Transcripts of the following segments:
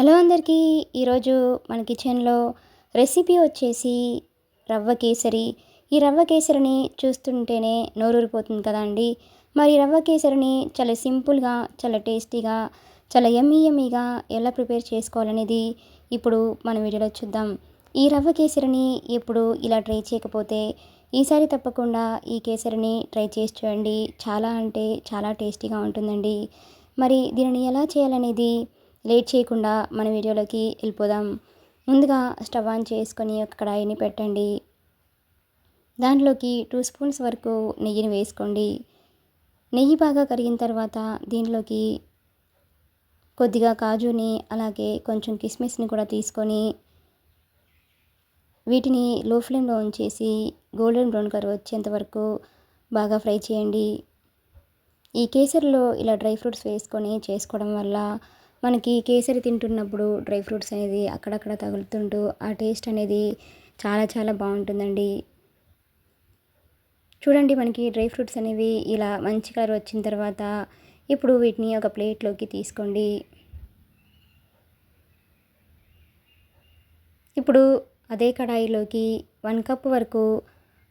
Hello అందరికీ. ఈరోజు మన కిచెన్లో రెసిపీ వచ్చేసి రవ్వ కేసరి. ఈ రవ్వ కేసరిని చూస్తుంటేనే నోరూరిపోతుంది కదా అండి. మరి రవ్వ కేసరిని చాలా సింపుల్గా చాలా టేస్టీగా చాలా ఎమ్మీ ఎమ్మీగా ఎలా ప్రిపేర్ చేసుకోవాలనేది ఇప్పుడు మన వీడియోలో చూద్దాం. ఈ రవ్వ కేసరిని ఎప్పుడు ఇలా ట్రై చేయకపోతే ఈసారి తప్పకుండా ఈ కేసరిని ట్రై చేసి చూడండి. చాలా అంటే చాలా టేస్టీగా ఉంటుందండి. మరి దీనిని ఎలా చేయాలనేది లేట్ చేయకుండా మన వీడియోలోకి వెళ్ళిపోదాం. ముందుగా స్టవ్ ఆన్ చేసుకొని ఒక కడాయిని పెట్టండి. దాంట్లోకి టూ స్పూన్స్ వరకు నెయ్యిని వేసుకోండి. నెయ్యి బాగా కరిగిన తర్వాత దీనిలోకి కొద్దిగా కాజుని అలాగే కొంచెం కిస్మిస్ని కూడా తీసుకొని వీటిని లో ఫ్లేమ్లో ఉంచేసి గోల్డెన్ బ్రౌన్ కలర్ వచ్చేంత వరకు బాగా ఫ్రై చేయండి. ఈ కేసరిలో ఇలా డ్రై ఫ్రూట్స్ వేసుకొని చేసుకోవడం వల్ల మనకి కేసరి తింటున్నప్పుడు డ్రై ఫ్రూట్స్ అనేది అక్కడక్కడ తగులుతుంటూ ఆ టేస్ట్ అనేది చాలా చాలా బాగుంటుందండి. చూడండి మనకి డ్రై ఫ్రూట్స్ అనేవి ఇలా మంచి కలర్ వచ్చిన తర్వాత ఇప్పుడు వీటిని ఒక ప్లేట్లోకి తీసుకోండి. ఇప్పుడు అదే కడాయిలోకి వన్ కప్ వరకు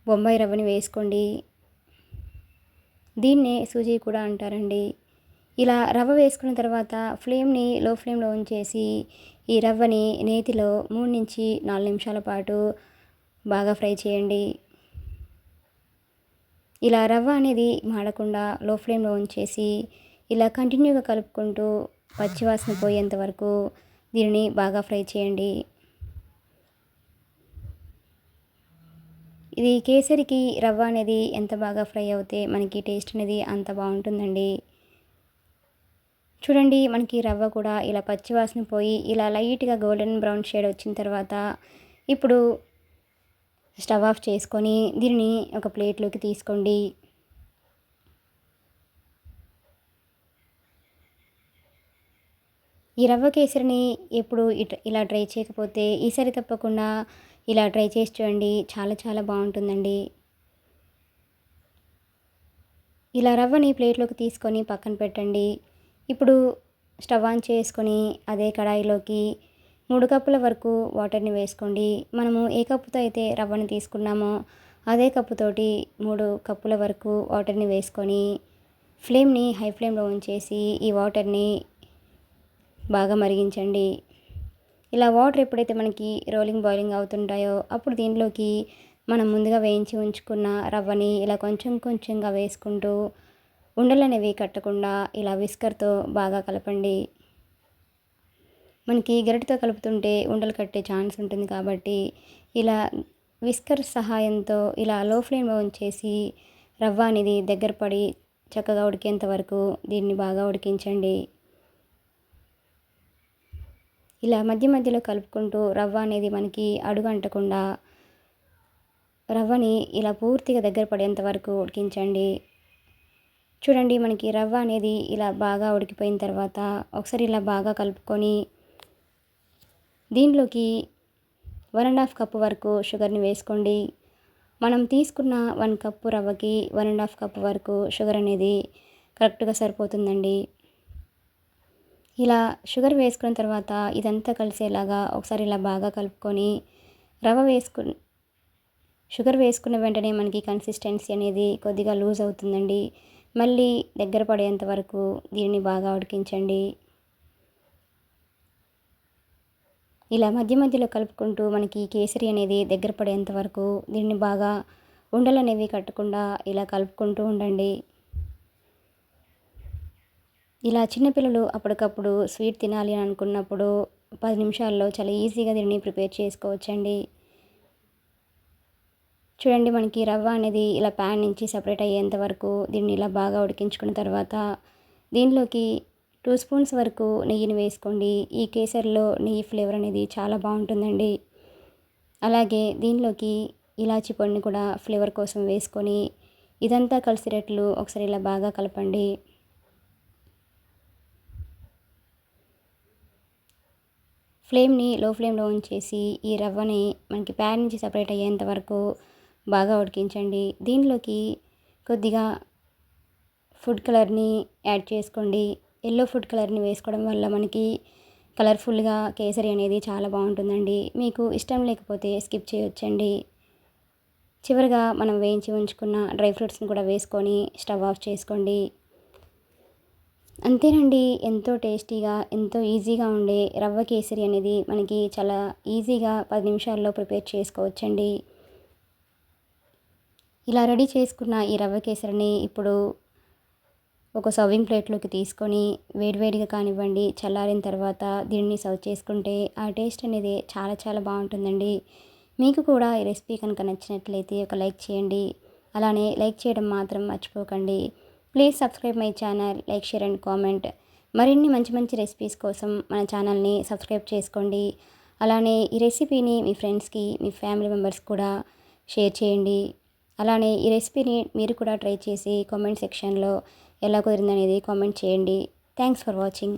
బొంబాయి రవ్వని వేసుకోండి. దీన్నే సూజీ కూడా అంటారండి. ఇలా రవ్వ వేసుకున్న తర్వాత ఫ్లేమ్ని లో ఫ్లేమ్లో ఉంచేసి ఈ రవ్వని నేతిలో మూడు నుంచి నాలుగు నిమిషాల పాటు బాగా ఫ్రై చేయండి. ఇలా రవ్వ అనేది మాడకుండా లో ఫ్లేమ్లో ఉంచేసి ఇలా కంటిన్యూగా కలుపుకుంటూ పచ్చివాసన పోయేంత వరకు దీనిని బాగా ఫ్రై చేయండి. ఇది కేసరికి రవ్వ అనేది ఎంత బాగా ఫ్రై అవుతే మనకి టేస్ట్ అనేది అంత బాగుంటుందండి. చూడండి మనకి రవ్వ కూడా ఇలా పచ్చివాసన పోయి ఇలా లైట్గా గోల్డెన్ బ్రౌన్ షేడ్ వచ్చిన తర్వాత ఇప్పుడు స్టవ్ ఆఫ్ చేసుకొని దీనిని ఒక ప్లేట్లోకి తీసుకోండి. ఈ రవ్వ కేసరిని ఎప్పుడు ఇలా ట్రై చేయకపోతే ఈసారి తప్పకుండా ఇలా ట్రై చేసి చూడండి చాలా చాలా బాగుంటుందండి. ఇలా రవ్వని ప్లేట్లోకి తీసుకొని పక్కన పెట్టండి. ఇప్పుడు స్టవ్ ఆన్ చేసుకొని అదే కడాయిలోకి మూడు కప్పుల వరకు వాటర్ని వేసుకోండి. మనము ఏ కప్పుతో అయితే రవ్వని తీసుకున్నామో అదే కప్పుతోటి మూడు కప్పుల వరకు వాటర్ని వేసుకొని ఫ్లేమ్ని హై ఫ్లేమ్లో ఉంచేసి ఈ వాటర్ని బాగా మరిగించండి. ఇలా వాటర్ ఎప్పుడైతే మనకి రోలింగ్ బాయిలింగ్ అవుతుంటాయో అప్పుడు దీనిలోకి మనం ముందుగా వేయించి ఉంచుకున్న రవ్వని ఇలా కొంచెం కొంచెంగా వేసుకుంటూ ఉండలు అనేవి కట్టకుండా ఇలా విస్కర్తో బాగా కలపండి. మనకి గరిటతో కలుపుతుంటే ఉండలు కట్టే ఛాన్స్ ఉంటుంది కాబట్టి ఇలా విస్కర్ సహాయంతో ఇలా లో ఫ్లేమ్లో ఉంచేసి రవ్వ అనేది దగ్గర పడి చక్కగా ఉడికేంత వరకు దీన్ని బాగా ఉడికించండి. ఇలా మధ్య మధ్యలో కలుపుకుంటూ రవ్వ అనేది మనకి అడుగు అంటకుండా రవ్వని ఇలా పూర్తిగా దగ్గర పడేంత వరకు ఉడికించండి. చూడండి మనకి రవ్వ అనేది ఇలా బాగా ఉడికిపోయిన తర్వాత ఒకసారి ఇలా బాగా కలుపుకొని దీంట్లోకి వన్ అండ్ హాఫ్ కప్ వరకు షుగర్ని వేసుకోండి. మనం తీసుకున్న వన్ కప్పు రవ్వకి వన్ అండ్ హాఫ్ కప్ వరకు షుగర్ అనేది కరెక్ట్గా సరిపోతుందండి. ఇలా షుగర్ వేసుకున్న తర్వాత ఇదంతా కలిసేలాగా ఒకసారి ఇలా బాగా కలుపుకొని రవ్వ వేసుకు షుగర్ వేసుకున్న వెంటనే మనకి కన్సిస్టెన్సీ అనేది కొద్దిగా లూజ్ అవుతుందండి. మళ్ళీ దగ్గర పడేంత వరకు దీనిని బాగా ఉడికించండి. ఇలా మధ్య మధ్యలో కలుపుకుంటూ మనకి కేసరి అనేది దగ్గర పడేంత వరకు దీన్ని బాగా ఉండలు అనేవి కట్టకుండా ఇలా కలుపుకుంటూ ఉండండి. ఇలా చిన్నపిల్లలు అప్పటికప్పుడు స్వీట్ తినాలి అని అనుకున్నప్పుడు పది నిమిషాల్లో చాలా ఈజీగా దీన్ని ప్రిపేర్ చేసుకోవచ్చండి. చూడండి మనకి రవ్వ అనేది ఇలా ప్యాన్ నుంచి సపరేట్ అయ్యేంత వరకు దీన్ని ఇలా బాగా ఉడికించుకున్న తర్వాత దీనిలోకి టూ స్పూన్స్ వరకు నెయ్యిని వేసుకోండి. ఈ కేసరిలో నెయ్యి ఫ్లేవర్ అనేది చాలా బాగుంటుందండి. అలాగే దీనిలోకి ఇలాచి పొడిని కూడా ఫ్లేవర్ కోసం వేసుకొని ఇదంతా కలిసినట్లు ఒకసారి ఇలా బాగా కలపండి. ఫ్లేమ్ని లో ఫ్లేమ్లో ఉంచేసి ఈ రవ్వని మనకి ప్యాన్ నుంచి సపరేట్ అయ్యేంత వరకు బాగా ఉడికించండి. దీనిలోకి కొద్దిగా ఫుడ్ కలర్ని యాడ్ చేసుకోండి. ఎల్లో ఫుడ్ కలర్ని వేసుకోవడం వల్ల మనకి కలర్ఫుల్గా కేసరి అనేది చాలా బాగుంటుందండి. మీకు ఇష్టం లేకపోతే స్కిప్ చేయొచ్చండి. చివరిగా మనం వేయించి ఉంచుకున్న డ్రై ఫ్రూట్స్ని కూడా వేసుకొని స్టవ్ ఆఫ్ చేసుకోండి. అంతేనండి ఎంతో టేస్టీగా ఎంతో ఈజీగా ఉండే రవ్వ కేసరి అనేది మనకి చాలా ఈజీగా పది నిమిషాల్లో ప్రిపేర్ చేసుకోవచ్చండి. ఇలా రెడీ చేసుకున్న ఈ రవ్వ కేసరిని ఇప్పుడు ఒక సర్వింగ్ ప్లేట్లోకి తీసుకొని వేడివేడిగా కానివ్వండి చల్లారిన తర్వాత దీన్ని సర్వ్ చేసుకుంటే ఆ టేస్ట్ అనేది చాలా చాలా బాగుంటుందండి. మీకు కూడా ఈ రెసిపీ కనుక నచ్చినట్లయితే ఒక లైక్ చేయండి. అలానే లైక్ చేయడం మాత్రం మర్చిపోకండి. Please subscribe my channel like share and comment. మరిన్ని మంచి మంచి రెసిపీస్ కోసం మన ఛానల్ని సబ్స్క్రైబ్ చేసుకోండి. అలానే ఈ రెసిపీని మీ ఫ్రెండ్స్కి మీ ఫ్యామిలీ మెంబర్స్ కూడా షేర్ చేయండి. అలానే ఈ రెసిపీని మీరు కూడా ట్రై చేసి కామెంట్ సెక్షన్లో ఎలా కుదిరిందనేది కామెంట్ చేయండి. Thanks for watching.